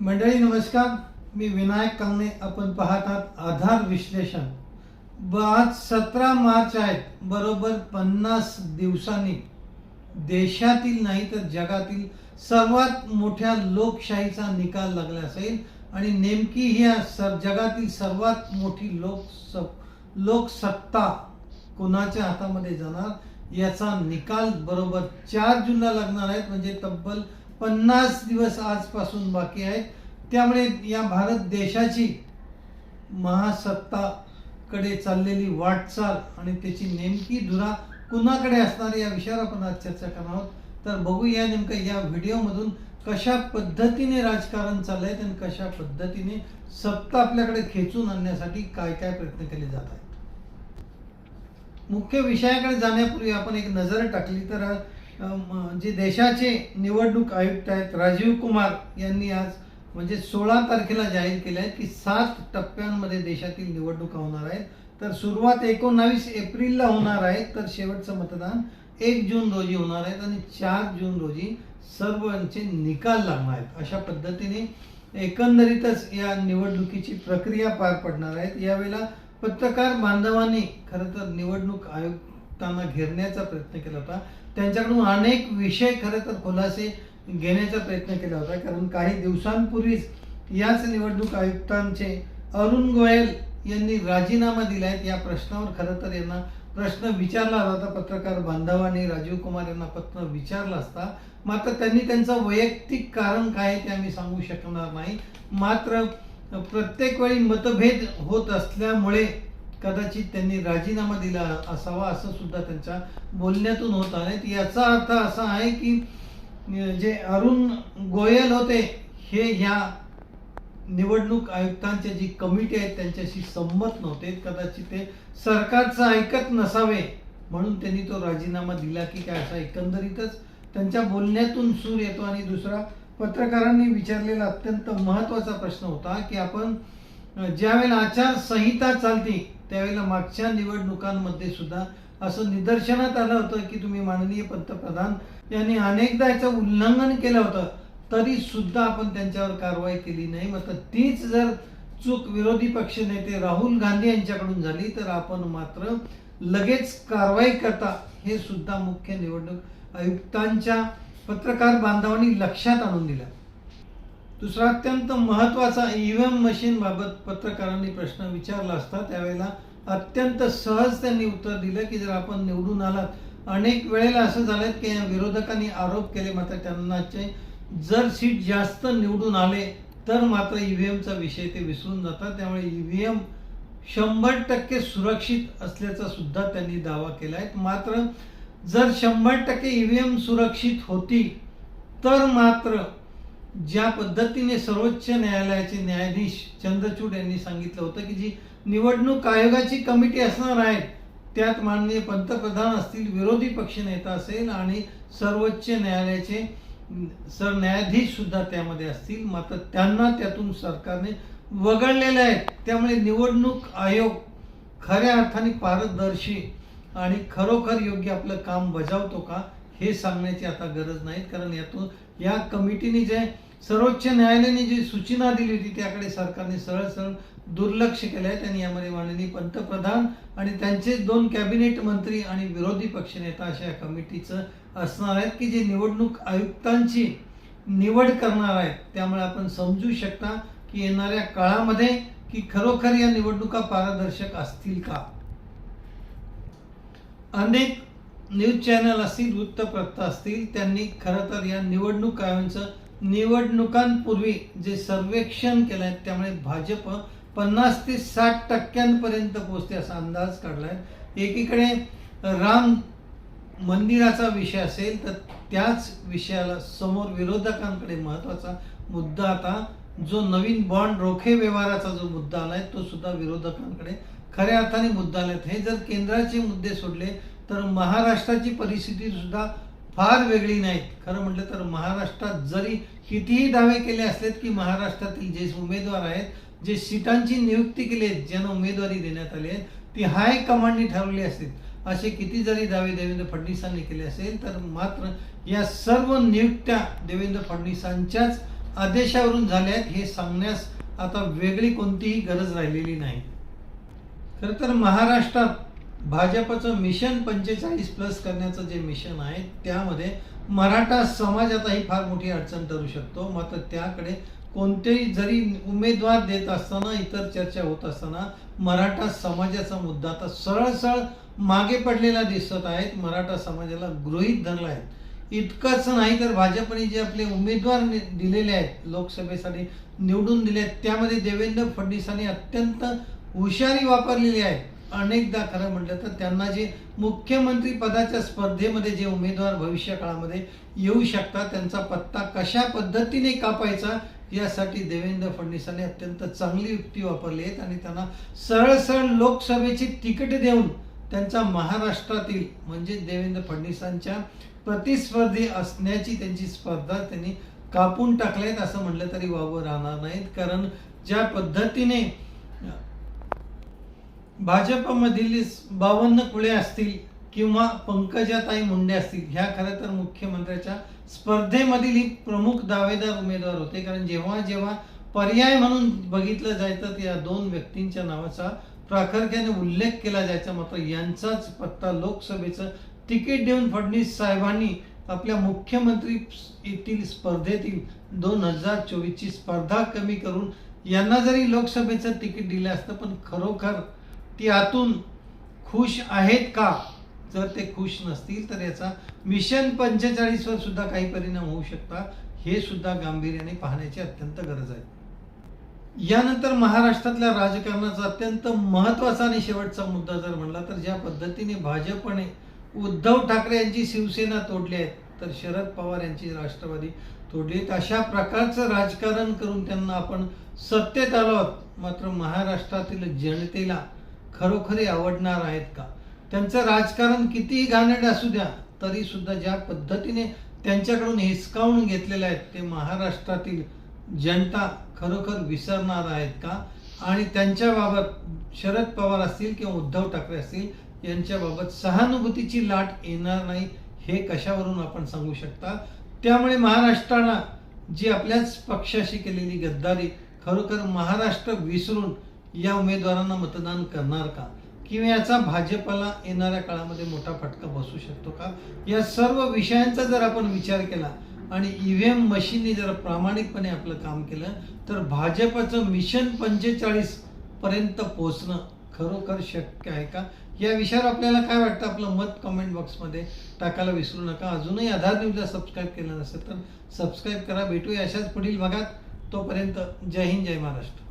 मंडळी नमस्कार. मी विनायक कांगणे. आपण पाहतात आधार विश्लेषण. ब आज सतरा मार्च आहेत. बरोबर पन्नास दिवसांनी. देशातील नाही तर जगातील सर्वात मोठ्या लोकशाहीचा निकाल लागला असेल आणि नेमकी ही सर जगातील सर्वात मोठी लोकस लोकसत्ता कोणाच्या हातामध्ये जाणार याचा निकाल बरोबर चार जूनला लागणार आहेत. म्हणजे तब्बल पन्नास दिवस आजपासून बाकी आहेत त्यामुळे या भारत देशाची महासत्ताकडे चाललेली वाटचाल आणि त्याची नेमकी धुरा कुणाकडे असणार या विषयावर आपण आज चर्चा करणार आहोत. तर बघूया नेमकं या व्हिडिओमधून कशा पद्धतीने राजकारण चाललंय आणि कशा पद्धतीने सत्ता आपल्याकडे खेचून आणण्यासाठी काय काय प्रयत्न केले जात आहेत. मुख्य विषयाकडे जाण्यापूर्वी आपण एक नजर टाकली तर जे देशाचे निवडणूक आयुक्त आहेत राजीव कुमार यांनी आज म्हणजे सोळा तारखेला जाहीर केलं आहे की सात टप्प्यांमध्ये देशातील निवडणुका होणार आहेत. तर सुरुवात एकोणावीस एप्रिलला होणार आहे तर शेवटचं मतदान एक जून रोजी होणार आहेत आणि चार जून रोजी सर्वांचे निकाल लागणार आहेत. अशा पद्धतीने एकंदरीतच या निवडणुकीची प्रक्रिया पार पडणार आहेत. यावेळेला पत्रकार बांधवांनी खरं तर निवडणूक आयुक्तांना घेरण्याचा प्रयत्न केला होता. त्यांच्याकडून अनेक विषय खरं तर खुलासे घेण्याचा प्रयत्न केला होता. कारण काही दिवसांपूर्वीच याच निवडणूक आयुक्तांचे अरुण गोयल यांनी राजीनामा दिला आहे या प्रश्नावर खरं तर यांना प्रश्न विचारला होता. पत्रकार बांधवांनी राजीव कुमार यांना पत्र विचारला असता मात्र त्यांनी त्यांचं वैयक्तिक कारण काय ते आम्ही सांगू शकणार नाही. मात्र प्रत्येक वेळी मतभेद होत असल्यामुळे कदाचित त्यांनी राजीनामा दिला असावा असं सुद्धा त्यांच्या बोलण्यातून होत आहे. याचा अर्थ असा आहे की जे अरुण गोयल होते हे ह्या निवडणूक आयुक्तांच्या जी कमिटी आहेत त्यांच्याशी संमत नव्हते. कदाचित ते सरकारचं ऐकत नसावे म्हणून त्यांनी तो राजीनामा दिला की काय असा एकंदरीतच त्यांच्या बोलण्यातून सूर येतो. आणि दुसरा पत्रकारांनी विचारलेला अत्यंत महत्त्वाचा प्रश्न होता की आपण ज्यावेळेला आचारसंहिता चालते त्यावेळेला मागच्या निवडणुकांमध्ये सुद्धा असं निदर्शनात आलं होतं की तुम्ही माननीय पंतप्रधान यांनी अनेकदा याचं उल्लंघन केलं होतं. तरी सुद्धा आपण त्यांच्यावर कारवाई केली नाही. मात्र तीच जर चूक विरोधी पक्ष नेते राहुल गांधी यांच्याकडून झाली तर आपण मात्र लगेच कारवाई करता हे सुद्धा मुख्य निवडणूक आयुक्तांच्या पत्रकार बांधवांनी लक्षात आणून दिलं. दुसरा अत्यंत महत्त्वाचा ईव्हीएम मशीन बाबत पत्रकारांनी प्रश्न विचारला असता त्यावेळेला अत्यंत सहज त्यांनी उत्तर दिलं की जर आपण निवडून आलात अनेक वेळेला असं झालं की या विरोधकांनी आरोप केले मात्र त्यांनाचे जर सीट जास्त निवडून आले तर मात्र ईव्हीएमचा विषय ते विसरून जातात. त्यामुळे ईव्हीएम शंभर टक्के सुरक्षित असल्याचा सुद्धा त्यांनी दावा केला आहे मात्र जर शंभर टक्के ईव्हीएम सुरक्षित होती तर मात्र ज्या पद्धतीने सर्वोच्च न्यायालयाचे न्यायाधीश चंद्रचूड यांनी सांगितलं होतं की जी निवडणूक आयोगाची कमिटी असणार आहे त्यात माननीय पंतप्रधान असतील विरोधी पक्ष नेता असेल आणि सर्वोच्च न्यायालयाचे सरन्यायाधीश सुद्धा त्यामध्ये असतील. मात्र त्यांना त्यातून सरकारने वगळलेले आहेत त्यामुळे निवडणूक आयोग खऱ्या अर्थाने पारदर्शी आणि खरोखर योग्य आपलं काम बजावतो का हे सांगण्याची आता गरज नाही कारण यातून या कमिटीने जे सर्वोच्च न्यायालयाने जी सूचना दिली होती त्याकडे सरकारने सरळ सरळ दुर्लक्ष केलं आहे. त्यांनी यामध्ये माननीय पंतप्रधान आणि त्यांचे दोन कॅबिनेट मंत्री आणि विरोधी पक्षनेता अशा या कमिटीचं असणार आहेत की जे निवडणूक आयुक्तांची निवड करणार आहेत. त्यामुळे आपण समजू शकता की येणाऱ्या काळामध्ये की खरोखर या निवडणुका पारदर्शक असतील का? अनेक न्यूज चॅनल असतील वृत्तपत्र असतील त्यांनी खरं तर या निवडणूक आयोगाचं निवडणुकांपूर्वी जे सर्वेक्षण केलं आहे त्यामुळे भाजप पन्नास ते साठ टक्क्यांपर्यंत पोहोचते असा अंदाज काढलाय. एकीकडे राम मंदिराचा विषय असेल तर त्याच विषयाला समोर विरोधकांकडे महत्त्वाचा मुद्दा आता जो नवीन बॉन्ड रोखे व्यवहाराचा जो मुद्दा आलाय तो सुद्धा विरोधकांकडे खऱ्या अर्थाने मुद्दा आलेत हे जर केंद्राचे मुद्दे सोडले तर महाराष्ट्राची परिस्थिती सुद्धा फार वेगळी नाही खरं म्हटलं तर महाराष्ट्रात जरी कितीही दावे केले असलेत की महाराष्ट्रातील जे उमेदवार आहेत जे सीटांची नियुक्ती केली आहे ज्यांना उमेदवारी देण्यात आली आहे ती हाय कमांडनी ठरवली असतील. असे किती जरी दावे देवेंद्र फडणवीसांनी केले असेल तर मात्र या सर्व नियुक्त्या देवेंद्र फडणवीसांच्याच आदेशावरून झाल्या आहेत. हे सांगण्यास आता वेगळी कोणतीही गरज राहिलेली नाही. खरं तर महाराष्ट्रात भाजपचं मिशन पंचेचाळीस प्लस करण्याचं जे मिशन आहे त्यामध्ये मराठा समाजातही फार मोठी अडचण ठरू शकतो. मात्र त्याकडे कोणतेही जरी उमेदवार देत असताना इतर चर्चा होत असताना मराठा समाजाचा मुद्दा आता सरळ सरळ मागे पडलेला दिसत आहेत. मराठा समाजाला गृहीत धरला आहे. इतकंच नाही तर भाजपने जे आपले उमेदवार दिलेले आहेत लोकसभेसाठी निवडून दिले आहेत त्यामध्ये देवेंद्र फडणवीसांनी अत्यंत हुशारी वापरलेली आहे. अनेकदा खरं म्हटलं तर त्यांना जे मुख्यमंत्री पदाच्या स्पर्धेमध्ये जे उमेदवार भविष्य काळामध्ये येऊ शकतात त्यांचा पत्ता कशा पद्धतीने कापायचा यासाठी देवेंद्र फडणवीसांनी अत्यंत चांगली युक्ती वापरली आहेत आणि त्यांना सरळ सरळ लोकसभेची तिकीट देऊन त्यांचा महाराष्ट्रातील म्हणजे देवेंद्र फडणवीसांच्या प्रतिस्पर्धी असण्याची त्यांची स्पर्धा त्यांनी कापून टाकल्यात असं म्हटलं तरी वावं राहणार नाहीत. कारण ज्या पद्धतीने भाजपमधील बावन्न कुळे असतील किंवा पंकजाताई मुंडे असतील ह्या खरं तर मुख्यमंत्र्याच्या स्पर्धेमधील ही प्रमुख दावेदार उमेदवार होते. कारण जेव्हा जेव्हा पर्याय म्हणून बघितलं जायचं तर या दोन व्यक्तींच्या नावाचा प्राखर्क्याने उल्लेख केला जायचा. मात्र यांचाच पत्ता लोकसभेचं तिकीट देऊन फडणवीस साहेबांनी आपल्या मुख्यमंत्री येथील स्पर्धेतील दोन हजार चोवीसची स्पर्धा कमी करून यांना जरी लोकसभेचं तिकीट दिलं असतं पण खरोखर ती आतून खुश आहेत का? जर ते खुश नसतील तर याचा मिशन पंचेचाळीसवर सुद्धा काही परिणाम होऊ शकतात. हे सुद्धा गांभीर्याने पाहण्याची अत्यंत गरज आहे. यानंतर महाराष्ट्रातल्या राजकारणाचा अत्यंत महत्त्वाचा आणि शेवटचा मुद्दा जर म्हणला तर ज्या पद्धतीने भाजपने उद्धव ठाकरे यांची शिवसेना तोडली आहे तर शरद पवार यांची राष्ट्रवादी तोडली अशा प्रकारचं राजकारण करून त्यांना आपण सत्तेत आलो आहोत. मात्र महाराष्ट्रातील जनतेला खरोखरी आवडणार आहेत का? त्यांचं राजकारण कितीही घाणेरडे असू द्या तरी सुद्धा ज्या पद्धतीने त्यांच्याकडून हिसकावून घेतलेले आहेत ते महाराष्ट्रातील जनता खरोखर विसरणार आहेत का? आणि त्यांच्याबाबत शरद पवार असतील किंवा उद्धव ठाकरे असतील यांच्याबाबत सहानुभूतीची लाट येणार नाही हे कशावरून आपण सांगू शकता? त्यामुळे महाराष्ट्राला जी आपल्याच पक्षाशी केलेली गद्दारी खरोखर महाराष्ट्र विसरून या उमेदवारांना मतदान करणार का? किंवा याचा भाजपला येणाऱ्या काळामध्ये मोठा फटका बसू शकतो का? या सर्व विषयांचा जर आपण विचार केला आणि ईव्हीएम मशीनने जर प्रामाणिकपणे आपलं काम केलं तर भाजपचं मिशन पंचेचाळीस पर्यंत पोहोचणं खरोखर शक्य आहे का? या विषयावर आपल्याला काय वाटतं? आपलं मत कमेंट बॉक्समध्ये टाकायला विसरू नका. अजूनही आधार न्यूजला सबस्क्राईब केलं नसेल तर सबस्क्राईब करा. भेटूया अशाच पुढील भागात. तोपर्यंत जय हिंद जय महाराष्ट्र.